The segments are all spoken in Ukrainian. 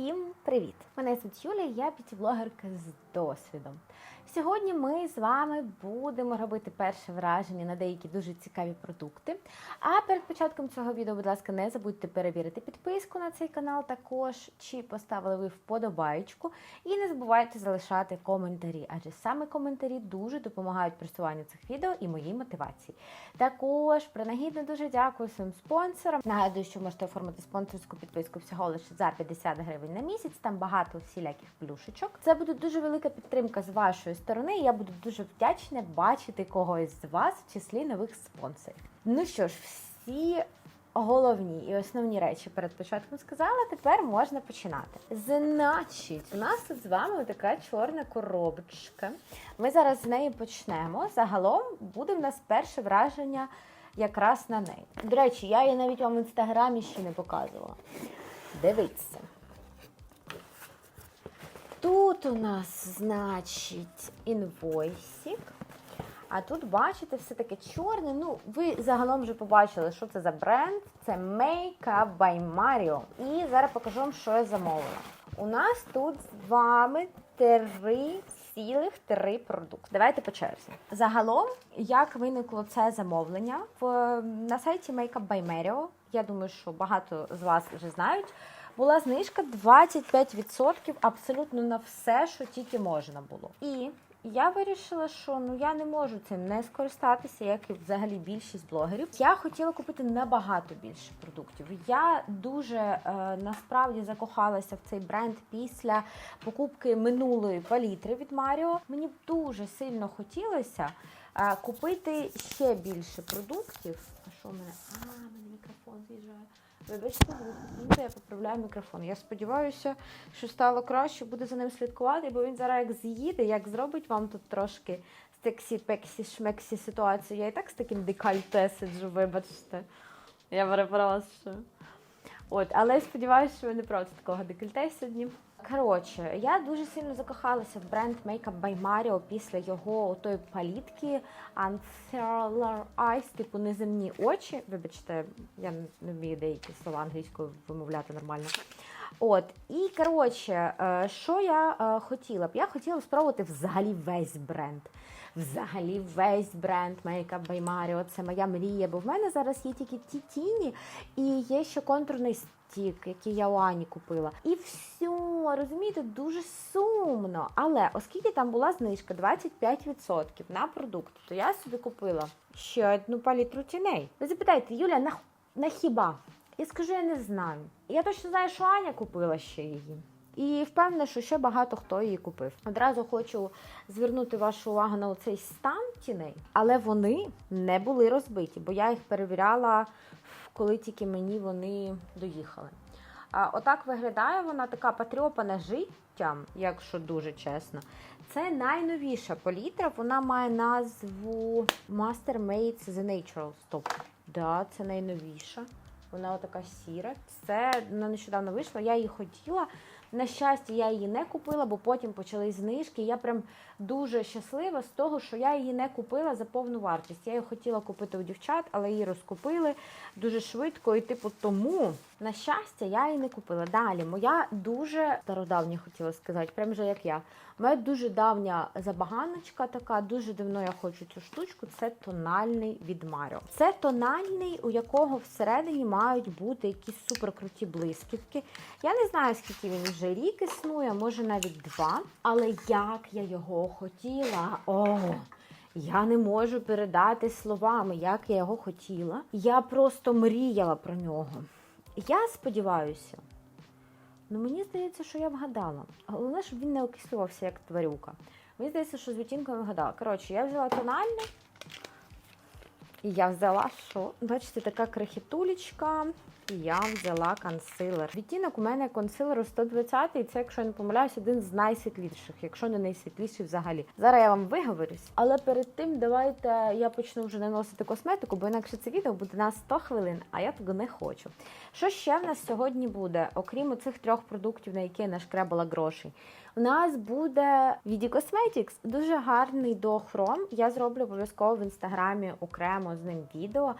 Всім привіт! Мене звуть Юлія, я б'юті-блогерка з досвідом. Сьогодні ми з вами будемо робити перше враження на деякі дуже цікаві продукти. А перед початком цього відео, будь ласка, не забудьте перевірити підписку на цей канал також, чи поставили ви вподобаєчку. І не забувайте залишати коментарі, адже саме коментарі дуже допомагають просуванню цих відео і моїй мотивації. Також принагідно дуже дякую своїм спонсорам. Нагадую, що можете оформити спонсорську підписку всього лише за 50 гривень на місяць. Там багато всіляких плюшечок. Це буде дуже велика підтримка з вашої сторони. Я буду дуже вдячна бачити когось з вас в числі нових спонсорів. Ну що ж, всі. Головні і основні речі перед початком сказала, тепер можна починати. Значить, у нас тут з вами така чорна коробочка. Ми зараз з неї почнемо. Загалом буде в нас перше враження якраз на неї. До речі, я її навіть вам в інстаграмі ще не показувала. Дивіться. Тут у нас, значить, інвойсик. А тут, бачите, все таке чорне. Ну, ви загалом вже побачили, що це за бренд. Це Makeup by Mario. І зараз покажу вам, що я замовила. У нас тут з вами три цілих три продукти. Давайте по черзі. Загалом, як виникло це замовлення в на сайті Makeup by Mario, я думаю, що багато з вас вже знають. Була знижка 25% абсолютно на все, що тільки можна було. І я вирішила, що ну я не можу цим не скористатися, як і взагалі більшість блогерів. Я хотіла купити набагато більше продуктів. Я дуже е, насправді закохалася в цей бренд після покупки минулої палітри від Маріо. Мені дуже сильно хотілося е, купити ще більше продуктів. А що в мене? А, мене мікрофон з'їжджає. Вибачте, я поправляю мікрофон. Я сподіваюся, що стало краще, буде за ним слідкувати, бо він зараз як з'їде, як зробить вам тут трошки сексі, пексі, шмексі ситуацію. Я і так з таким декальте сиджу, вибачте. Я перепрошую. От, але я сподіваюся, що ви не проти такого декольте сьогодні. Коротше, я дуже сильно закохалася в бренд Makeup by Mario після його тої палітки Unfurler Eyes, типу неземні очі. Вибачте, я не вмію деякі слова англійською вимовляти нормально. От, і коротше, е, що я е, хотіла б? Я хотіла спробувати взагалі весь бренд. Взагалі весь бренд Makeup by Mario. Це моя мрія, бо в мене зараз є тільки ті тіні і є ще контурний стік, який я у Ані купила. І все, розумієте, дуже сумно. Але оскільки там була знижка 25% на продукт, то я собі купила ще одну палітру тіней. Ви запитаєте, Юля, на, на хіба? Я скажу, я не знаю. Я точно знаю, що Аня купила ще її. І впевнена, що ще багато хто її купив. Одразу хочу звернути вашу увагу на цей стан тіней, але вони не були розбиті, бо я їх перевіряла, коли тільки мені вони доїхали. Отак виглядає вона така потрьопана життям, якщо дуже чесно. Це найновіша палітра, вона має назву Master Made The Natural. Стоп. Да, це найновіша. Вона отака сіра. Це вона нещодавно вийшла, я її хотіла. На щастя, я її не купила, бо потім почали знижки. Я прям дуже щаслива з того, що я її не купила за повну вартість. Я її хотіла купити у дівчат, але її розкупили дуже швидко. І, типу, тому, на щастя, я її не купила. Далі, моя дуже стародавня хотіла сказати, прям же як я. Моя дуже давня забаганочка така, дуже давно я хочу цю штучку. Це тональний від. Це тональний, у якого всередині мають бути якісь суперкруті блискітки. Я не знаю, скільки він вже рік існує, може навіть два. Але як я його хотіла. О! Я не можу передати словами, як я його хотіла. Я просто мріяла про нього. Я сподіваюся. Ну, мені здається, що я вгадала. Головне, щоб він не окислювався, як тварюка. Мені здається, що з відтінками вгадала. Коротше, я взяла тональний. І я взяла що? Бачите, така крихітулечка. Я взяла консилер. Відтінок у мене консилеру 120 і це, якщо я не помиляюсь, один з найсвітліших, якщо не найсвітліший взагалі. Зараз я вам виговорюсь. Але перед тим давайте я почну вже наносити косметику, бо інакше це відео буде на 100 хвилин, а я того не хочу. Що ще в нас сьогодні буде, окрім цих трьох продуктів, на які я нашкребала грошей? У нас буде від Cosmetics дуже гарний дохром. Я зроблю обов'язково в інстаграмі окремо з ним відео.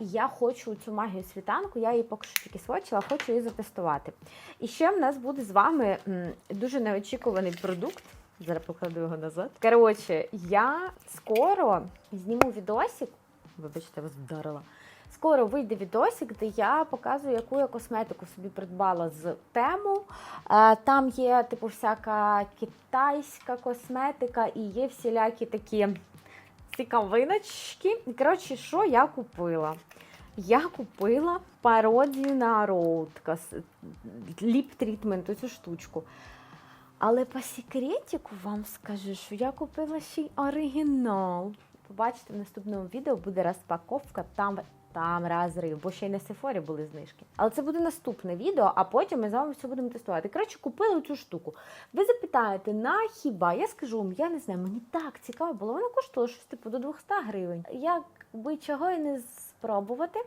І я хочу цю магію світанку, я її поки що тільки свочила, хочу її затестувати. І ще в нас буде з вами дуже неочікуваний продукт. Зараз покладу його назад. Коротше, я скоро зніму відосик. Вибачте, вас вдарила. Скоро вийде відосик, де я показую, яку я косметику собі придбала з тему. Там є, типу, всяка китайська косметика і є всілякі такі цікавиночки. Коротше, що я купила? Я купила пародію на роудкас, ліп трітмент, цю штучку. Але по секретику вам скажу, що я купила ще й оригінал. Побачите, в наступному відео буде розпаковка, там, там розрив, бо ще й на Сефорі були знижки. Але це буде наступне відео, а потім ми з вами все будемо тестувати. Коротше, купила цю штуку. Ви запитаєте, на хіба? Я скажу вам, я не знаю, мені так цікаво було. Вона коштувала щось типу до 200 гривень. Як би чого і не спробувати.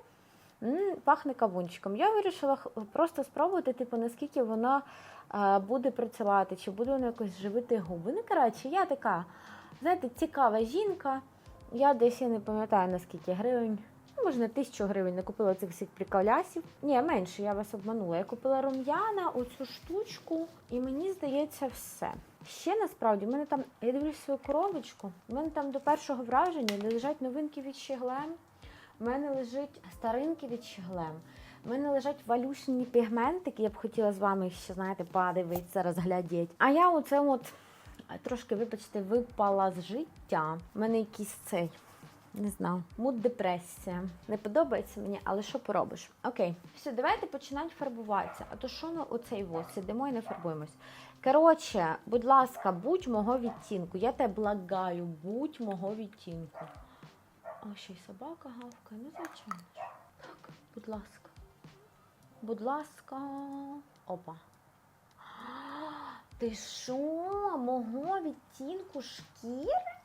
Пахне кавунчиком. Я вирішила просто спробувати, типу, наскільки вона е, буде працювати, чи буде вона якось живити губи. Ну, коротше, я така, знаєте, цікава жінка. Я десь я не пам'ятаю наскільки гривень. Ну, може, на тисячу гривень не купила цих всіх приколясів. Ні, менше, я вас обманула. Я купила рум'яна, оцю штучку, і мені здається, все. Ще насправді, в мене там, я дивлюсь свою коробочку, в мене там до першого враження лежать новинки від Щеглем. У мене лежить старинки від Щеглем. У мене лежать валюшні пігментики, я б хотіла з вами ще, знаєте, подивитися, розглядіти. А я оце от трошки, вибачте, випала з життя. У мене якийсь цей. Не знаю, муд депресія. Не подобається мені, але що поробиш? Окей, все, давайте починати фарбуватися. А то що на оцей вот сидимо і не фарбуємось. Коротше, будь ласка, будь мого відтінку. Я тебе благаю, будь мого відтінку. О, ще й собака гавкає. Ну, звичайно. Так, будь ласка. Будь ласка. Опа. Ти що? Мого відтінку шкіри?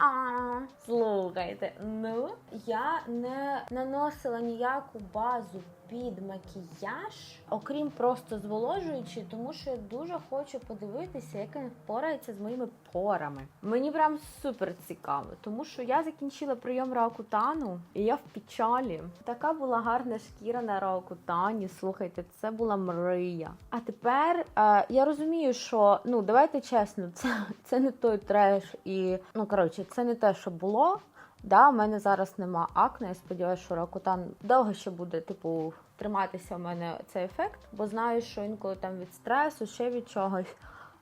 А, слухайте, ну я не наносила ніяку базу під макіяж, окрім просто зволожуючи, тому що я дуже хочу подивитися, як він впорається з моїми порами. Мені прям супер цікаво, тому що я закінчила прийом Раокутану, і я в печалі. Така була гарна шкіра на Раокутані. Слухайте, це була мрія. А тепер е, я розумію, що ну давайте чесно, це, це не той треш, і ну коротше, це не те, що було. Да, у мене зараз нема акне. Я сподіваюся, що Ракутан довго ще буде, типу, триматися у мене цей ефект, бо знаю, що інколи там від стресу, ще від чогось.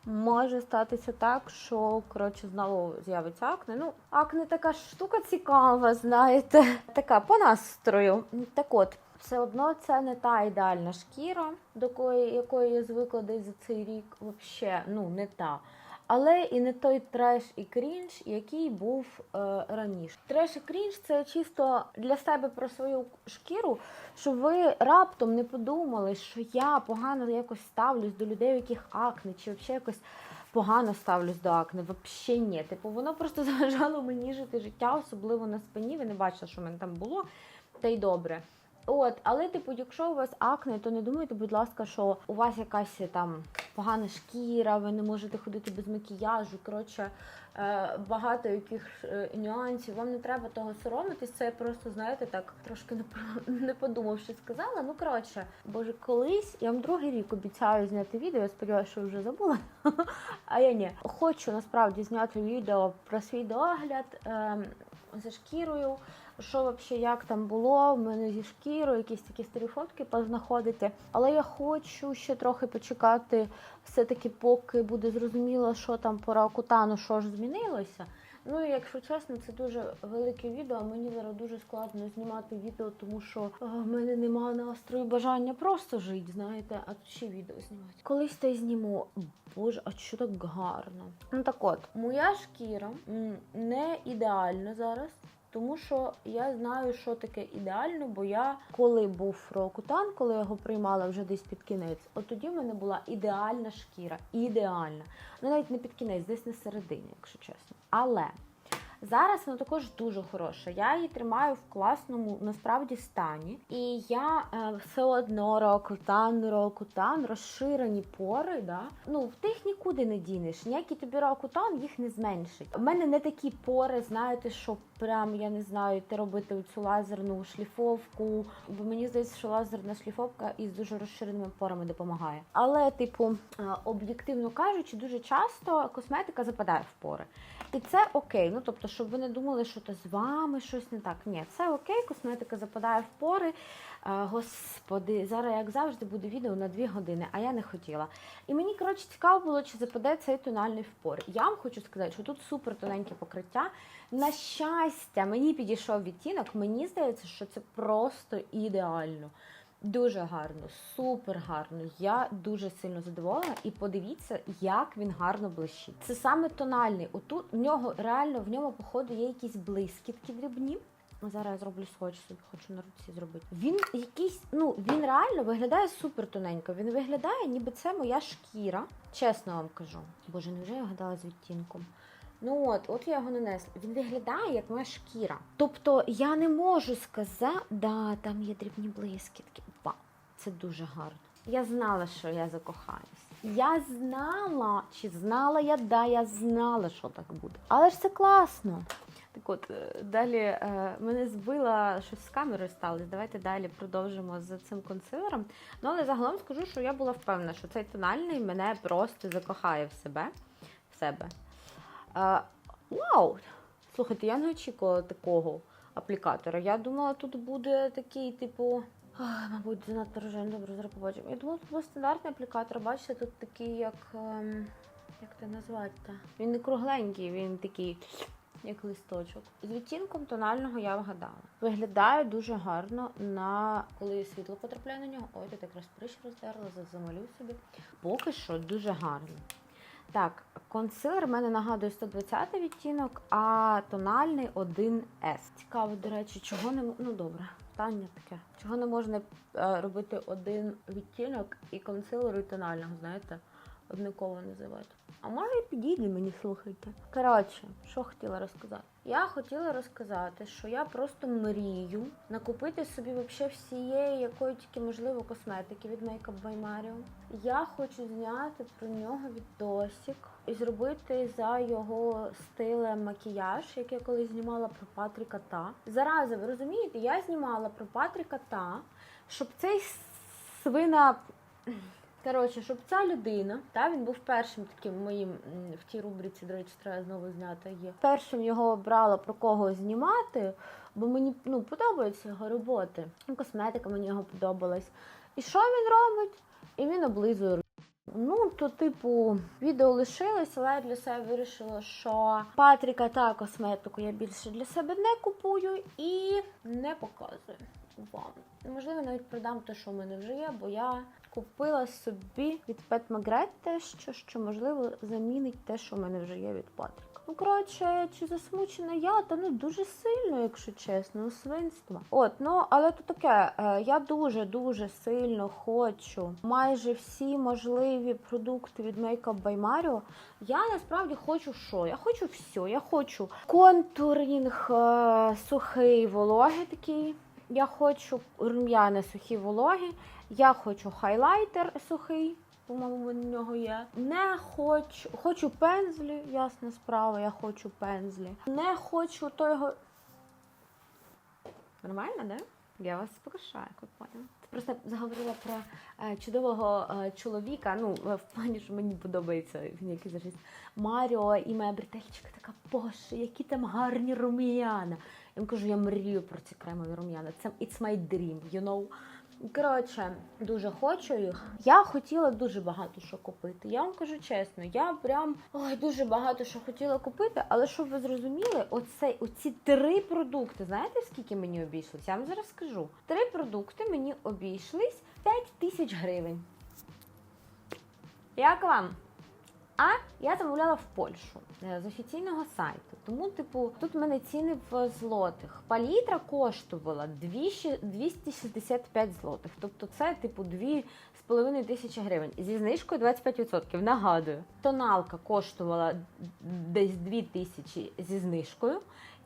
Може статися так, що коротше знову з'явиться акне. Ну, акне така штука цікава, знаєте, така по настрою. Так от, все одно це не та ідеальна шкіра, до якої, якої я звикла десь за цей рік. Взагалі, ну не та. Але і не той треш і крінж, який був е, раніше. Треш і крінж це чисто для себе про свою шкіру, щоб ви раптом не подумали, що я погано якось ставлюсь до людей, у яких акне, чи взагалі якось погано ставлюсь до акне. Взагалі ні. Типу, воно просто заважало мені жити життя, особливо на спині. Ви не бачили, що в мене там було, та й добре. От, але, типу, якщо у вас акне, то не думайте, будь ласка, що у вас якась там погана шкіра, ви не можете ходити без макіяжу. Коротше, е, багато яких е, нюансів. Вам не треба того соромитись. Це я просто, знаєте, так трошки не подумавши сказала. Ну, коротше, боже, колись я вам другий рік обіцяю зняти відео. Я сподіваюся, що вже забула. А я ні. Хочу насправді зняти відео про свій догляд ем, за шкірою що взагалі, як там було, в мене зі шкірою, якісь такі старі фотки познаходити. Але я хочу ще трохи почекати, все-таки, поки буде зрозуміло, що там по Ракутану, що ж змінилося. Ну і якщо чесно, це дуже велике відео. Мені зараз дуже складно знімати відео, тому що в мене немає настрою бажання просто жити, знаєте, а тут ще відео знімати. Колись та й зніму. Боже, а що так гарно? Ну так от, моя шкіра не ідеальна зараз. Тому що я знаю, що таке ідеально, бо я коли був рокутан, коли я його приймала вже десь під кінець, от тоді в мене була ідеальна шкіра. Ідеальна. Ну навіть не під кінець, десь на середині, якщо чесно. Але Зараз вона також дуже хороша. Я її тримаю в класному насправді стані. І я е, все одно рокутан, рокутан, розширені пори. Да? Ну, в тих нікуди не дінеш. Ніякий тобі рокутан їх не зменшить. У мене не такі пори, знаєте, що прям я не знаю, ти робити цю лазерну шліфовку. Бо мені здається, що лазерна шліфовка із дуже розширеними порами допомагає. Але, типу, е, об'єктивно кажучи, дуже часто косметика западає в пори. І це окей. Ну тобто, щоб ви не думали, що то з вами щось не так. Ні, це окей, косметика западає в пори. Господи, зараз, як завжди, буде відео на 2 години, а я не хотіла. І мені, коротше, цікаво було, чи западе цей тональний в пори. Я вам хочу сказати, що тут супер тоненьке покриття. На щастя, мені підійшов відтінок. Мені здається, що це просто ідеально. Дуже гарно, супер гарно. Я дуже сильно задоволена. І подивіться, як він гарно блищить. Це саме тональний. Отут в нього реально в ньому, походу, є якісь блискітки дрібні. Зараз я зроблю скотч собі, хочу на руці зробити. Він якийсь, ну він реально виглядає супер тоненько. Він виглядає, ніби це моя шкіра. Чесно вам кажу. Боже, невже я гадала з відтінком? Ну от, от я його нанесла. Він виглядає як моя шкіра. Тобто я не можу сказати, да, там є дрібні блискітки. Вау, це дуже гарно. Я знала, що я закохаюсь. Я знала, чи знала я, да, я знала, що так буде. Але ж це класно. Так от, е, далі е, мене збила щось з камерою сталося. Давайте далі продовжимо з цим консилером. Ну, але загалом скажу, що я була впевнена, що цей тональний мене просто закохає в себе. В себе. Е, вау! Слухайте, я не очікувала такого аплікатора. Я думала, тут буде такий, типу. ах, Мабуть, занадто рожевий. Добре, зараз побачимо. Я думала, тут був стандартний аплікатор. Бачите, тут такий, як. ем, як це назвати? Він не кругленький, він такий, як листочок. З відтінком тонального я вгадала. Виглядає дуже гарно на коли світло потрапляє на нього. Ой, тут якраз прищ роздерла, замалюю собі. Поки що дуже гарно. Так, консилер в мене нагадує 120 відтінок, а тональний 1С. Цікаво, до речі, чого не ну добре, питання таке. Чого не можна е, робити один відтінок і консилеру і тонального, знаєте, однаково називати. А може і підійде мені, слухайте. Коротше, що хотіла розказати? Я хотіла розказати, що я просто мрію накупити собі вообще всієї, якої тільки можливо косметики від Makeup by Mario. Я хочу зняти про нього відосик і зробити за його стилем макіяж, як я колись знімала про Патріка Та. Зараза, ви розумієте, я знімала про Патріка Та, щоб цей свина. Коротше, щоб ця людина, та він був першим таким моїм в тій рубриці, до речі, треба знову зняти є. Першим його обрала про кого знімати, бо мені ну, подобаються його роботи. Косметика мені його подобалась. І що він робить? І він облизує. Ну, то, типу, відео лишилось, але я для себе вирішила, що Патріка та косметику я більше для себе не купую і не показую вам. Можливо, навіть продам те, що в мене вже є, бо я купила собі від Pet Magret те, що, що можливо замінить те, що в мене вже є від Патріка. Ну, коротше, чи засмучена я, та ну дуже сильно, якщо чесно, свинство. От, ну але то таке, е, я дуже дуже сильно хочу майже всі можливі продукти від Makeup by Mario. Я насправді хочу що? Я хочу все. Я хочу контурінг е, сухий вологий такий. Я хочу рум'яне сухі вологі. Я хочу хайлайтер сухий. По-моєму, в нього є. Не хочу. Хочу пензлі, ясна справа, я хочу пензлі. Не хочу того. Нормально, да? Я вас спокушаю, як. Це просто заговорила про е, чудового е, чоловіка. Ну, е, в плані, що мені подобається він якийсь зараз Маріо і моя бретельчика така, боже, які там гарні рум'яна. Я вам кажу, я мрію про ці кремові рум'яна. Це it's my dream, you know. Коротше, дуже хочу їх. Я хотіла дуже багато що купити. Я вам кажу чесно, я прям ой, дуже багато що хотіла купити, але щоб ви зрозуміли, оце, оці три продукти, знаєте, скільки мені обійшлися? Я вам зараз скажу. Три продукти мені обійшлись 5 тисяч гривень. Як вам? А я замовляла в Польщу е, з офіційного сайту. Тому, типу, тут в мене ціни в злотих. Палітра коштувала 265 злотих. Тобто це, типу, 2,5 тисячі гривень. Зі знижкою 25%. Нагадую. Тоналка коштувала десь 2 тисячі зі знижкою.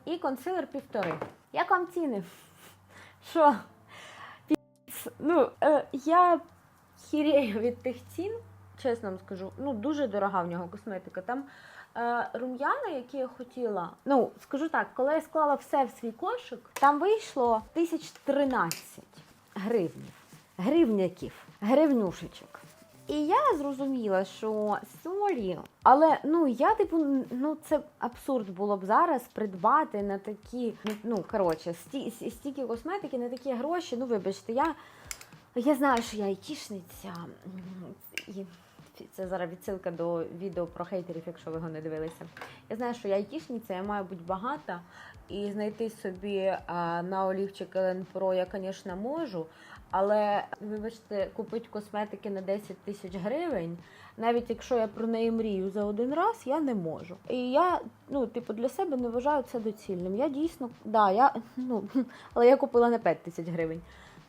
І консилер півтори. Як вам ціни? Що? Ну, е, я хірею від тих цін чесно вам скажу, ну дуже дорога в нього косметика. Там е, рум'яна, які я хотіла. Ну, скажу так, коли я склала все в свій кошик, там вийшло 1013 гривнів, гривняків, гривнюшечок. І я зрозуміла, що сорі, але ну я типу, ну це абсурд було б зараз придбати на такі, ну коротше, сті, стільки косметики на такі гроші. Ну, вибачте, я я знаю, що я айтішниця. І це зараз відсилка до відео про хейтерів, якщо ви його не дивилися. Я знаю, що я айтішниця, я маю бути багата, і знайти собі а, на олівчик Ellen Pro я, звісно, можу. Але, вибачте, купити косметики на 10 тисяч гривень, навіть якщо я про неї мрію за один раз, я не можу. І я, ну, типу, для себе не вважаю це доцільним. Я дійсно, да, я, ну, але я купила на 5 тисяч гривень.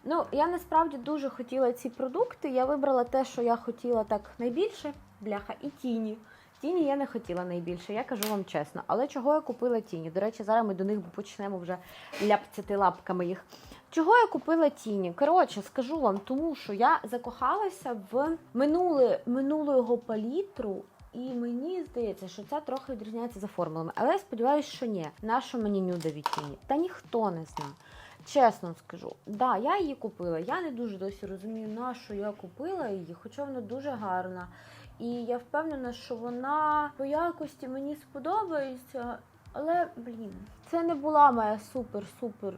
Ну, я насправді дуже хотіла ці продукти. Я вибрала те, що я хотіла так найбільше, бляха, і тіні. Тіні я не хотіла найбільше, я кажу вам чесно. Але чого я купила тіні? До речі, зараз ми до них почнемо вже ляпцяти лапками їх. Чого я купила тіні? Коротше, скажу вам, тому що я закохалася в минуле, минулу його палітру. І мені здається, що це трохи відрізняється за формулами. Але я сподіваюся, що ні. Нащо мені нюдові тіні? Та ніхто не знає. Чесно скажу, да, я її купила. Я не дуже досі розумію, на що я купила її, хоча вона дуже гарна. І я впевнена, що вона по якості мені сподобається. Але, блін, це не була моя супер-супер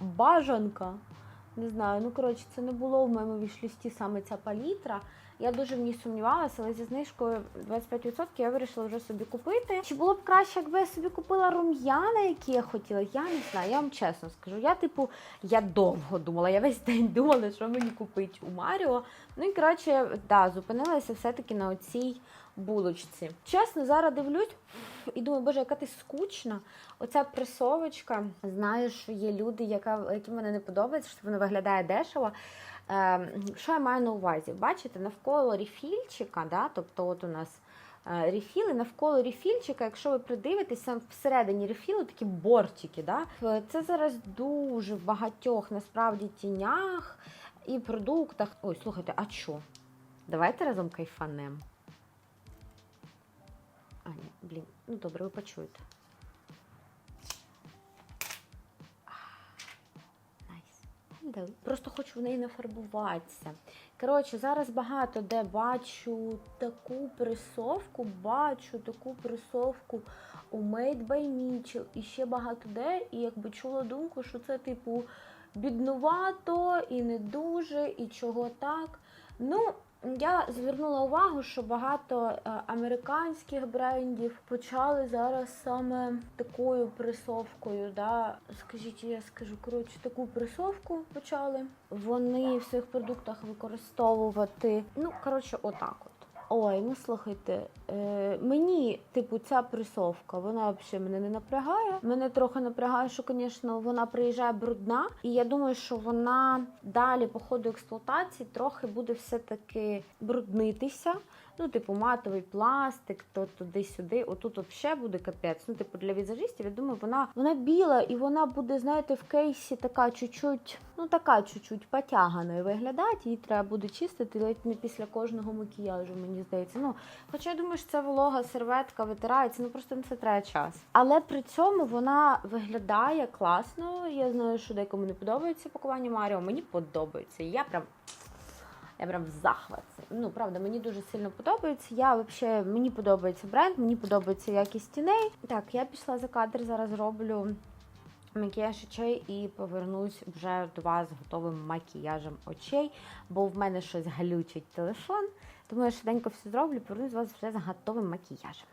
бажанка. Не знаю, ну коротше, це не було в моєму вішлісті саме ця палітра. Я дуже в ній сумнівалася, але зі знижкою 25% я вирішила вже собі купити. Чи було б краще, якби я собі купила рум'яна, які я хотіла? Я не знаю, я вам чесно скажу. Я, типу, я довго думала, я весь день думала, що мені купити у Маріо. Ну і коротше, да, зупинилася все-таки на оцій булочці. Чесно, зараз дивлюсь і думаю, боже, яка ти скучна. Оця пресовочка. Знаю, що є люди, яка, які мене не подобається, що вона виглядає дешево. Ем, що я маю на увазі? Бачите, навколо рефільчика, да, тобто от у нас е, рефіли, навколо рефільчика, якщо ви придивитеся, всередині рефілу такі бортики. Да? Це зараз дуже в багатьох насправді тінях і продуктах. Ой, слухайте, а що? Давайте разом кайфанем. А, ні, блін, ну добре, ви почуєте. Просто хочу в неї нафарбуватися. Коротше, зараз багато де бачу таку присовку, бачу таку присовку у Made by Mitchell і ще багато де. І якби чула думку, що це, типу, біднувато і не дуже, і чого так. Ну, я звернула увагу, що багато е, американських брендів почали зараз саме такою присовкою. Да? Скажіть, я скажу коротше, таку присовку почали. Вони в своїх продуктах використовувати. Ну, коротше, отак от. Ой, ну слухайте, е, мені, типу, ця присовка, вона взагалі мене не напрягає. Мене трохи напрягає, що, звісно, вона приїжджає брудна, і я думаю, що вона далі, по ходу експлуатації, трохи буде все-таки бруднитися. Ну, типу, матовий пластик, то туди-сюди. Отут взагалі буде капець. Ну, типу, для візажистів, я думаю, вона вона біла і вона буде, знаєте, в кейсі така чуть-чуть, ну така чуть-чуть потяганою виглядати. Її треба буде чистити ледь не після кожного макіяжу, мені здається. Ну, Хоча я думаю, що це волога серветка витирається, ну просто це треба час. Але при цьому вона виглядає класно. Я знаю, що декому не подобається пакування Маріо. Мені подобається. Я прям. Я прям в захваті. Ну, правда, мені дуже сильно подобається. Я взагалі, мені подобається бренд, мені подобається якість тіней. Так, я пішла за кадр, зараз роблю макіяж очей і повернусь вже до вас з готовим макіяжем очей, бо в мене щось галючить телефон. Тому я швиденько все зроблю, повернусь з вас вже з готовим макіяжем.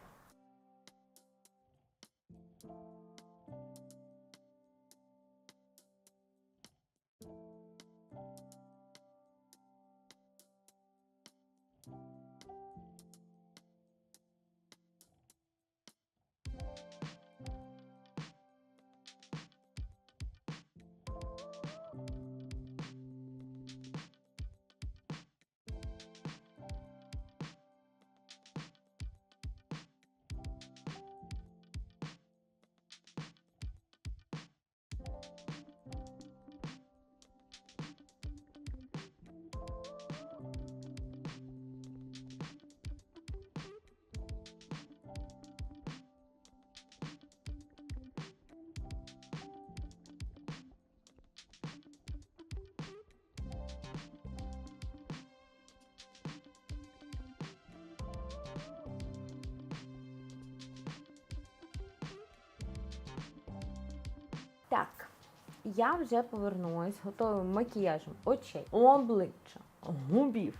Я вже повернулась готовим макіяжем очей, обличчя, губів,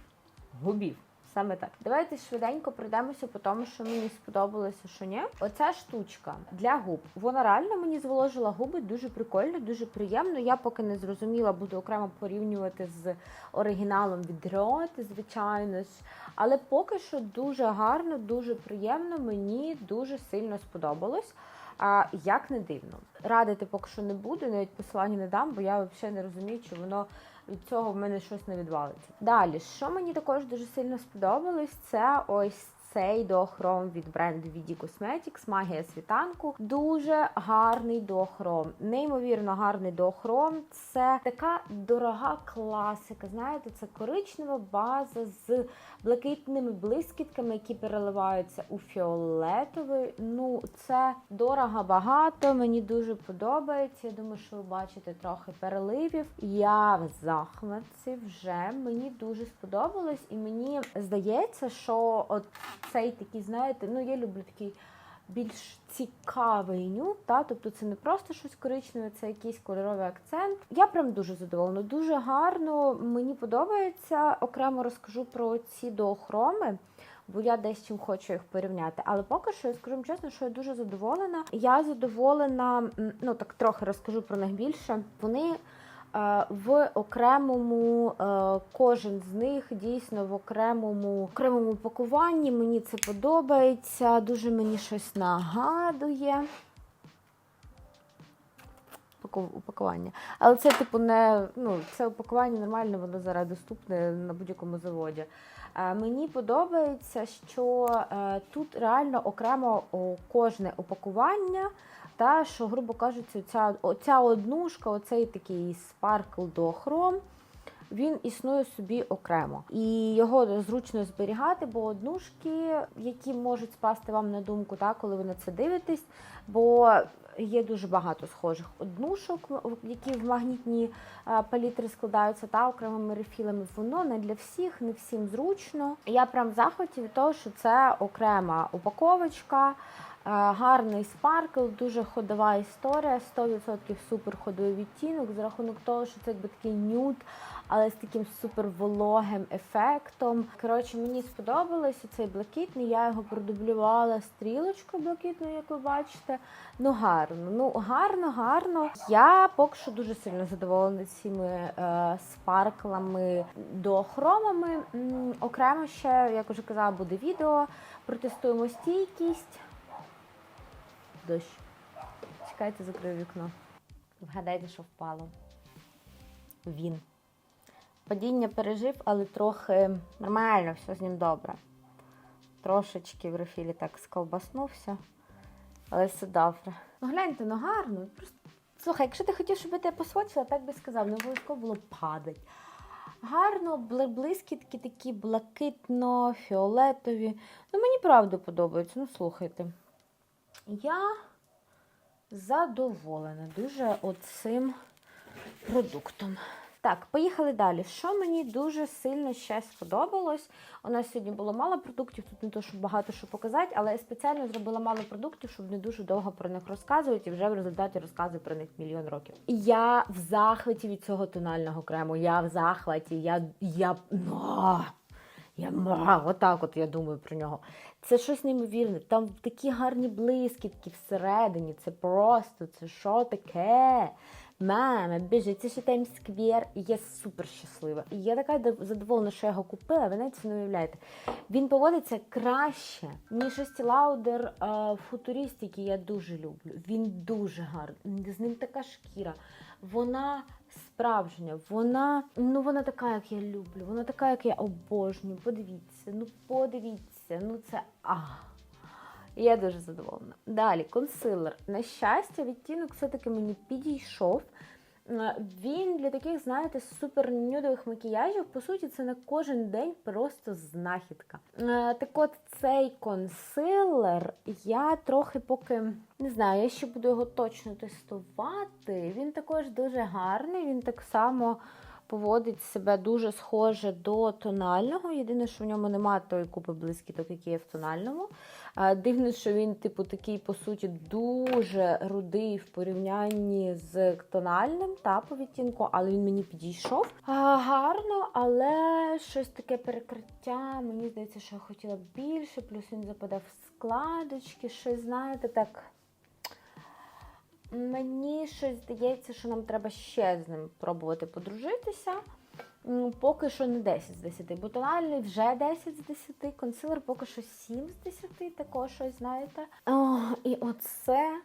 губів. Саме так. Давайте швиденько пройдемося по тому, що мені сподобалося, що ні. Оця штучка для губ. Вона реально мені зволожила губи дуже прикольно, дуже приємно. Я поки не зрозуміла, буду окремо порівнювати з оригіналом від Рот, звичайно ж. Але поки що дуже гарно, дуже приємно. Мені дуже сильно сподобалось. А як не дивно, радити поки що не буду, навіть посилання не дам, бо я взагалі не розумію, чи воно від цього в мене щось не відвалиться. Далі, що мені також дуже сильно сподобалось, це ось цей дохром від бренду VD Cosmetics, магія світанку. Дуже гарний дохром, неймовірно гарний дохром. Це така дорога класика. Знаєте, це коричнева база з блакитними блискітками, які переливаються у фіолетовий. Ну, це дорого багато. Мені дуже подобається. Я думаю, що ви бачите трохи переливів. Я в захватці вже мені дуже сподобалось, і мені здається, що от цей такий, знаєте, ну я люблю такий. Більш цікавий нюд, та? тобто це не просто щось коричневе, це якийсь кольоровий акцент. Я прям дуже задоволена, дуже гарно. Мені подобається. Окремо розкажу про ці доохроми, бо я десь чим хочу їх порівняти. Але поки що я скажу чесно, що я дуже задоволена. Я задоволена, ну так трохи розкажу про них більше. Вони в окремому е, кожен з них дійсно в окремому окремому пакуванні. Мені це подобається. Дуже мені щось нагадує. Упакування. Але це, типу, не ну, це упакування нормальне, воно зараз доступне на будь-якому заводі. Е, Мені подобається, що е, тут реально окремо о, кожне упакування, та що, грубо кажучи, ця, оця однушка, оцей такий спаркл до хром, він існує собі окремо. І його зручно зберігати, бо однушки, які можуть спасти вам на думку, та, коли ви на це дивитесь, бо є дуже багато схожих однушок, які в магнітні е, палітри складаються та окремими рефілами. Воно не для всіх, не всім зручно. Я прям в захваті від того, що це окрема упаковочка. Е, Гарний спаркл, дуже ходова історія, 100% супер ходовий відтінок за рахунок того, що це якби такий нюд, але з таким супер вологим ефектом. Коротше, мені сподобалось цей блакитний. Я його продублювала стрілочкою блакитною, як ви бачите. Ну гарно, ну гарно, гарно. Я поки що дуже сильно задоволена цими е, спарклами до хромами. Окремо ще, як вже казала, буде відео. Протестуємо стійкість. Дощ. Чекайте, закрию вікно. Вгадайте, що впало. Він. Падіння пережив, але трохи нормально, все з ним добре. Трошечки в рефілі так сколбаснувся, але все добре. Ну гляньте, ну гарно. Просто... Слухай, якщо ти хотів, щоб я тебе посвочила, так би сказав, не обов'язково було падати. Гарно, бли- блискітки такі блакитно-фіолетові. Ну, мені правда подобається. Ну, слухайте. Я задоволена дуже оцим продуктом. Так, поїхали далі. Що мені дуже сильно ще сподобалось. У нас сьогодні було мало продуктів, тут не то, щоб багато що показати, але я спеціально зробила мало продуктів, щоб не дуже довго про них розказувати, і вже в результаті розказую про них мільйон років. Я в захваті від цього тонального крему. Я в захваті. Я. я... Я ма, отак от я думаю про нього. Це щось неймовірне. Там такі гарні блискітки всередині. Це просто, це що таке? Мама, біжи, це ще Таймс-сквер, і я супер щаслива. І я така задоволена, що я його купила, ви навіть це не уявляєте. Він поводиться краще, ніж е, футуріст, який я дуже люблю. Він дуже гарний, з ним така шкіра. Вона справжня, вона, ну вона така, як я люблю, вона така, як я обожнюю. Подивіться, ну подивіться, ну це а. Я дуже задоволена. Далі, консилер. На щастя, відтінок все-таки мені підійшов. Е, Він для таких, знаєте, супер нюдових макіяжів, по суті, це на кожен день просто знахідка. Е, Так от цей консилер я трохи поки не знаю, я ще буду його точно тестувати. Він також дуже гарний, він так само поводить себе дуже схоже до тонального. Єдине, що в ньому немає тої купи блискіток, які є в тональному. Дивно, що він, типу, такий, по суті, дуже рудий в порівнянні з тональним та по відтінку, але він мені підійшов. Гарно, але щось таке перекриття. Мені здається, що я хотіла більше, плюс він западав в складочки, щось, знаєте, так. Мені щось здається, що нам треба ще з ним пробувати подружитися. М, Поки що не 10 з 10, бо тональний вже 10 з 10, консилер поки що 7 з 10, також щось, знаєте. О, і оце.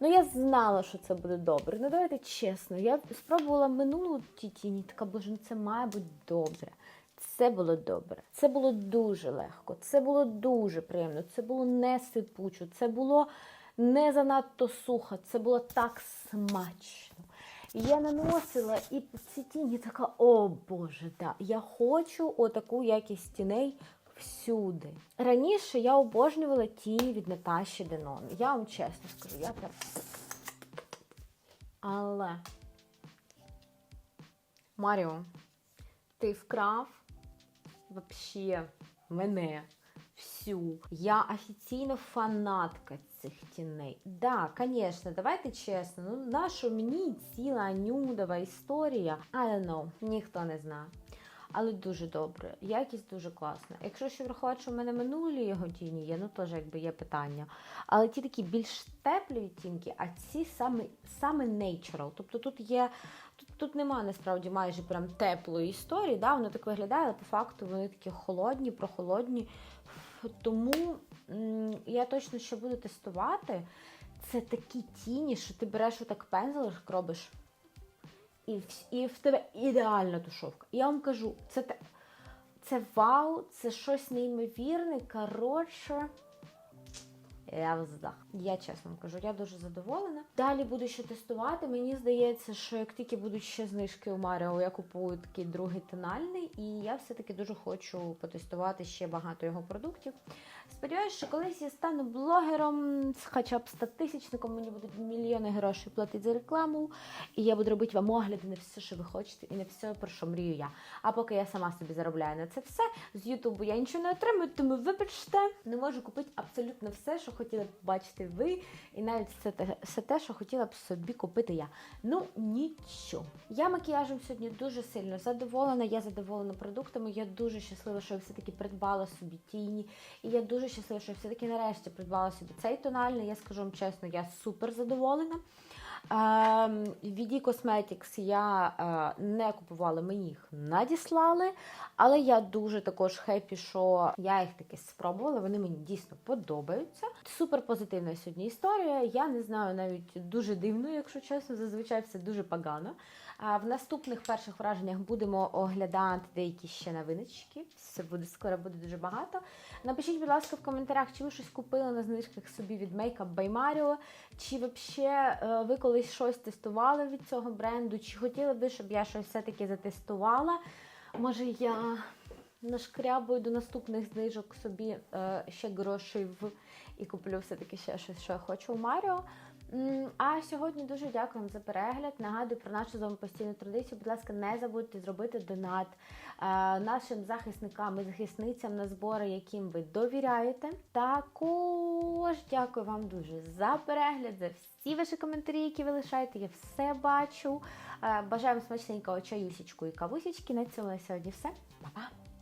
Ну, я знала, що це буде добре. Ну, давайте чесно, я спробувала минулу тітіні, така, боже, ну це має бути добре. Це було добре. Це було дуже легко, це було дуже приємно, це було не сипучо, це було не занадто сухо, це було так смачно. І Я наносила і ці тіні така, о Боже, да, я хочу отаку якість тіней всюди. Раніше я обожнювала тіні від Наташі Денон. Я вам чесно скажу, я прям. Але Маріо, ти вкрав вообще мене всю. Я офіційно фанатка цих тіней. Да, звісно, давайте чесно. Ну, нащо мені ціла нюдова історія? I don't know, ніхто не знає. Але дуже добре, якість дуже класна. Якщо ще врахувати, що в мене минулі його тіні є, ну теж якби є питання. Але ті такі більш теплі відтінки, а ці саме, саме natural. Тобто тут є. Тут, тут немає насправді майже прям теплої історії, да? воно так виглядає, але по факту вони такі холодні, прохолодні. Тому я точно ще буду тестувати. Це такі тіні, що ти береш отак пензлик, робиш, і, в, і в тебе ідеальна тушовка. Я вам кажу, це, це вау, це щось неймовірне. Коротше, я в здах. Я чесно кажу, я дуже задоволена. Далі буду ще тестувати. Мені здається, що як тільки будуть ще знижки у Маріо, я купую такий другий тональний, і я все-таки дуже хочу потестувати ще багато його продуктів. Сподіваюся, що колись я стану блогером, хоча б статистичником, мені будуть мільйони грошей платити за рекламу, і я буду робити вам огляди на все, що ви хочете, і на все, про що мрію я. А поки я сама собі заробляю на це все, з Ютубу я нічого не отримую, тому вибачте, не можу купити абсолютно все, що хотіли б бачити ви, і навіть все те, все те, що хотіла б собі купити я. Ну нічого. Я макіяжем сьогодні дуже сильно задоволена. Я задоволена продуктами. Я дуже щаслива, що я все-таки придбала собі тіні. І я дуже щаслива, що я все-таки нарешті придбала собі цей тональний. Я скажу вам чесно, я супер задоволена. Ем, від Cosmetics я е, не купувала, мені їх надіслали. Але я дуже також хепі, що я їх таки спробувала. Вони мені дійсно подобаються. Супер позитивна сьогодні історія. Я не знаю навіть дуже дивно, якщо чесно, зазвичай все дуже погано. В наступних перших враженнях будемо оглядати деякі ще новиночки. Все буде скоро буде дуже багато. Напишіть, будь ласка, в коментарях, чи ви щось купили на знижках собі від by Mario, чи взагалі ви колись щось тестували від цього бренду, чи хотіли би, щоб я щось все-таки затестувала. Може, я нашкрябую до наступних знижок собі е, ще грошей в і куплю все-таки ще щось, що я хочу у Маріо. А сьогодні дуже дякую вам за перегляд. Нагадую про нашу з вами постійну традицію. Будь ласка, не забудьте зробити донат е, нашим захисникам і захисницям на збори, яким ви довіряєте. Також дякую вам дуже за перегляд, за всі ваші коментарі, які ви лишаєте. Я все бачу. Е, Бажаю вам смачненького чаюсічку і кавусічки. На цьому на сьогодні все. Па-па!